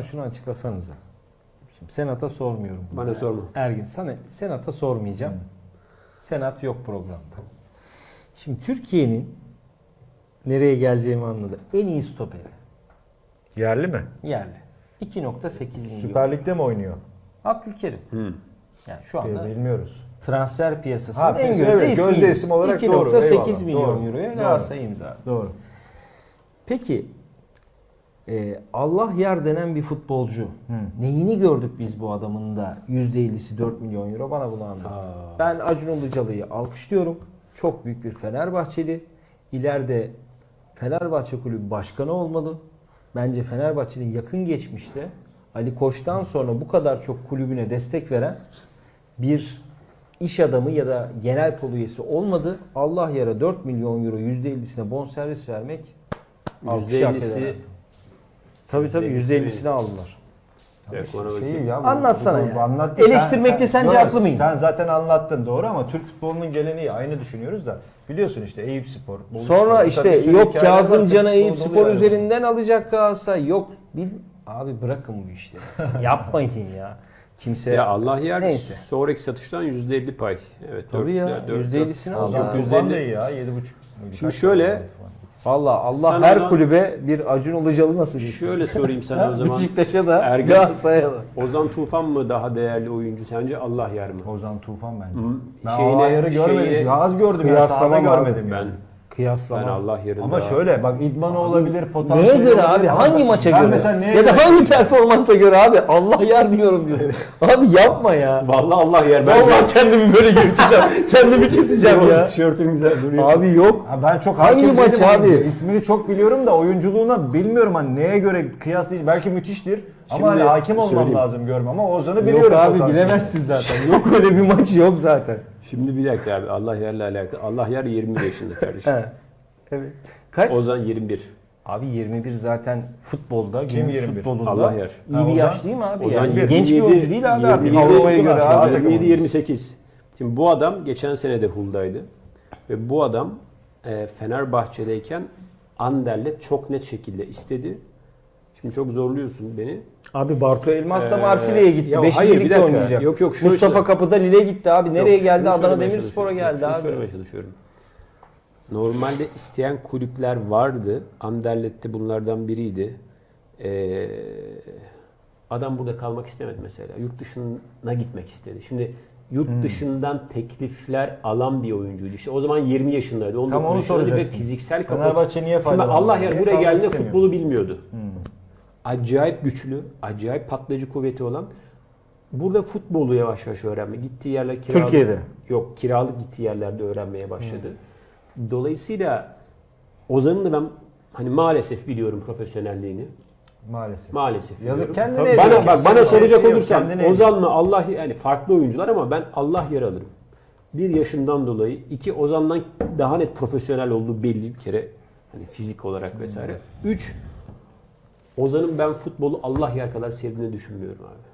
Şunu açıklasanıza. Şimdi Senat'a sormuyorum. bunu. Bana sorma. Ergin sana Senat'a sormayacağım. Senat yok programda. Şimdi Türkiye'nin nereye geleceğimi anladı. En iyi stoperi. Yerli mi? Yerli. 2.8 milyon. Süper Lig'de mi oynuyor? Abdülkerim. Hı. Yani şu anda Ee, Bilmiyoruz. transfer piyasasının Ha, en piyasa- gözde evet, ismi. gözde isim olarak doğru, 2.8 eyvallah, milyon doğru. euroya Doğru. Galatasaray imza. Doğru. Peki e, Allah yer denen bir futbolcu. Hı. Neyini gördük biz bu adamın da %50'si 4 milyon euro bana bunu anlat. Aa. Ben Acun Ilıcalı'yı alkışlıyorum. Çok büyük bir Fenerbahçeli. İleride Fenerbahçe Kulübü başkanı olmalı. Bence Fenerbahçe'nin yakın geçmişte Ali Koç'tan sonra bu kadar çok kulübüne destek veren bir iş adamı ya da genel kolu üyesi olmadı. Allah yere 4 milyon euro %50'sine bonservis vermek alkış hak eder. %50'si Tabii tabii %50'sini %50'sini aldılar. Evet, bana Şeyi ya, bu- Anlatsana bu- bu ya. anlattı. Eleştirmekte sence Yok, haklı mıyım? Sen zaten anlattın doğru ama Türk futbolunun geleneği aynı düşünüyoruz da biliyorsun işte Eyüp Spor. Bolu Sonra Spor, işte bir sürü yok hikayeler var, Kazım Türk Can'a Eyüp Spor yani. üzerinden alacak Galatasaray. Yok bil abi bırakın bu işleri. Yapmayın ya. Kimse Ya Allah yer Neyse. sonraki satıştan %50 pay. Evet. Tabii ya, dört- dört- %50'sini dört- alacak. Ozan Yok, Tufan da 150 iyi ya 7,5. Şimdi şöyle- Valla Allah Sen her ona- kulübe bir Acun Ilıcalı nasıl diysin? Şöyle sorayım sana o zaman. Beşiktaş'a da Ergin- Galatasaray'a da. Ozan Tufan mı daha değerli oyuncu sence Allah yer mi? Ozan Tufan bence. Ben Şeyine- Şeyine, görmedim. şeyine- Az gördüm ya sahada Kıyaslamam abi. görmedim Ben yani. Kıyaslama. ben Allah yerinde. Ama şöyle bak idmanı olabilir, potansiyeli Neye göre abi? Hangi ben- maça ben göre? mesela neye ya da göre- hangi performansa göre abi? Allah yer diyorum diyorsun. abi yapma ya. Vallahi Allah yer. Vallahi kendimi böyle yırtacağım. kendimi keseceğim ya. Tişörtün güzel duruyor. Abi yok. Ha ben çok Hangi hakim maç değilim abi? oyuncuya. İsmini çok biliyorum da oyunculuğuna bilmiyorum hani neye göre kıyaslayıcı. Belki müthiştir ama hani hakim olmam söyleyeyim. lazım görmem ama Ozan'ı biliyorum. Yok abi bilemezsin zaten. Yok öyle bir maç yok zaten. Şimdi bir dakika abi Allah yerle alakalı. Allah yer 21 yaşında kardeşim. He. Evet. Kaç? Ozan 21. Abi 21 zaten futbolda, Kim günümüz 21? futbolunda Allah yer. iyi Ha, bir Ozan- yaş değil mi abi? Ozan yani? 27, Genç bir oyuncu değil abi artık 27, Avrupa'ya göre abi. takım 27 28. Şimdi bu adam geçen sene de Hull'daydı. Ve bu adam e, Fenerbahçe'deyken Anderlet çok net şekilde istedi. Şimdi çok zorluyorsun beni. Abi Bartu Elmas da Ee, Marsilya'ya gitti. ya 5. hayır, bir ligde dakika. oynayacak. Yok, yok, şunu Mustafa söyle- Kapı'da Lille gitti abi. Nereye Yok, geldi? şunu Adana söylemeye Demirspor'a çalışıyorum. geldi Şunu abi. söylemeye çalışıyorum. Normalde isteyen kulüpler vardı. Anderlet de bunlardan biriydi. Ee, adam burada kalmak istemedi mesela. Yurt dışına gitmek istedi. Şimdi yurt Hmm. dışından teklifler alan bir oyuncuydu. İşte o zaman 20 yaşındaydı. 19 Tam onu yaşındaydı ve soracaktım. fiziksel kafası. Fenerbahçe niye Şimdi? Allah yer Niye buraya kalmak geldiğinde istemiyor? futbolu bilmiyordu. Hmm. Acayip güçlü, acayip patlayıcı kuvveti olan burada futbolu yavaş yavaş öğrenme. Gittiği yerler kiralık. Türkiye'de. Yok kiralık gittiği yerlerde öğrenmeye başladı. Dolayısıyla Ozan'ın da ben hani maalesef biliyorum profesyonelliğini. Maalesef. Maalesef Yazık biliyorum. kendine Bana ediyor. bak bana soracak olursan Ozan mı Allah yani farklı oyuncular ama ben Allah yer alırım. Bir yaşından dolayı iki Ozan'dan daha net profesyonel olduğu belli bir kere hani fizik olarak vesaire. Üç Ozan'ın ben futbolu Allah yer kadar sevdiğini düşünmüyorum abi.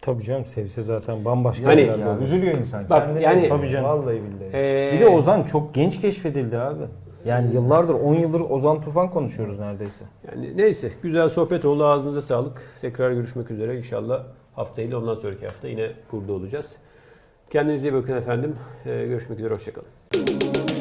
Tabii canım sevse zaten bambaşka Hani- şeyler Ya, olur. üzülüyor insan. Bak, Kendine yani-. Tabii canım. Vallahi billahi. Ee, Bir de Ozan çok genç keşfedildi abi. Yani yıllardır 10 yıldır Ozan Tufan konuşuyoruz neredeyse. Yani neyse güzel sohbet oldu ağzınıza sağlık. Tekrar görüşmek üzere inşallah haftayla ondan sonraki hafta yine burada olacağız. Kendinize iyi bakın efendim. Ee, görüşmek üzere hoşçakalın.